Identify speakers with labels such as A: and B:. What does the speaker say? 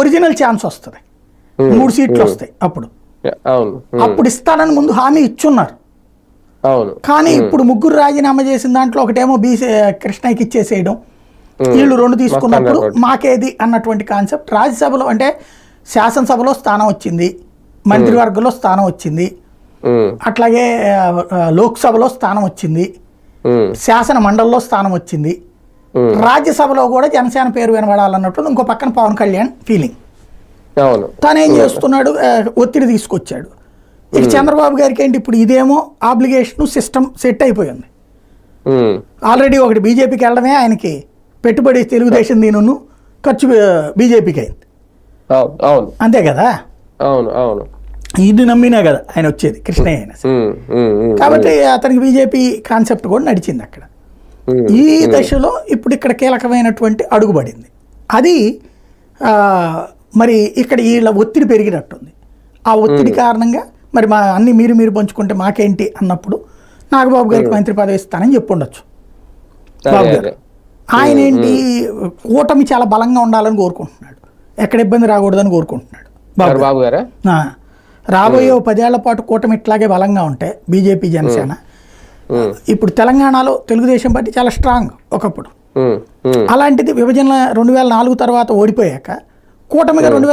A: Original chance వస్తుంది. మూడు సీట్లు వస్తాయి అప్పుడు. అప్పుడు ఇస్తానని ముందు హామీ ఇచ్చున్నారు. కానీ ఇప్పుడు ముగ్గురు రాజీనామా చేసిన దాంట్లో ఒకటేమో బీసీ కృష్ణయ్యకి ఇచ్చేసేయడం. వీళ్ళు రెండు తీసుకున్నప్పుడు మాకేది అన్నటువంటి కాన్సెప్ట్. రాజ్యసభలో అంటే శాసనసభలో స్థానం వచ్చింది. మంత్రివర్గంలో స్థానం వచ్చింది. అట్లాగే లోక్సభలో స్థానం వచ్చింది. శాసన మండలిలో స్థానం వచ్చింది. రాజ్యసభలో కూడా జనసేన పేరు వినబడాలన్నట్టు ఇంకో పక్కన పవన్ కళ్యాణ్ ఫీలింగ్ తను ఏం చేస్తున్నాడు? ఒత్తిడి తీసుకొచ్చాడు. ఇక చంద్రబాబు గారికి ఏంటి ఇప్పుడు ఇదేమో? ఆబ్లిగేషన్ సిస్టమ్ సెట్ అయిపోయింది. ఆల్రెడీ ఒకటి బీజేపీకి వెళ్ళడమే ఆయనకి పెట్టుబడి తెలుగుదేశం దీనిను ఖర్చు బీజేపీకి అయింది.
B: అవును.
A: అంతే కదా?
B: అవును అవును.
A: ఇది నమ్మినా కదా ఆయన వచ్చేది కృష్ణయ్య అయినా కాబట్టి అతనికి బీజేపీ కాన్సెప్ట్ కూడా నడిచింది అక్కడ. ఈ దశలో ఇప్పుడు ఇక్కడ కీలకమైనటువంటి అడుగుపడింది అది ఆ, మరి ఇక్కడ వీళ్ళ ఒత్తిడి పెరిగినట్టుంది. ఆ ఒత్తిడి కారణంగా మరి మా అన్ని మీరు మీరు పంచుకుంటే మాకేంటి అన్నప్పుడు నాగబాబు గారికి మంత్రి పదవి ఇస్తానని చెప్పుండొచ్చు. బాబు గారు. ఆయన ఏంటి కూటమి చాలా బలంగా ఉండాలని కోరుకుంటున్నాడు. ఎక్కడ ఇబ్బంది రాకూడదని కోరుకుంటున్నాడు. బాబు
B: గారు.
A: రాబోయే పదేళ్ళ పాటు కూటమి ఇట్లాగే బలంగా ఉంటాయి బీజేపీ జనసేన ఇప్పుడు తెలంగాణలో తెలుగుదేశం పార్టీ చాలా స్ట్రాంగ్ ఒకప్పుడు. అలాంటిది విభజన రెండు వేల నాలుగు తర్వాత ఓడిపోయాక కూటమిగా రెండు వేల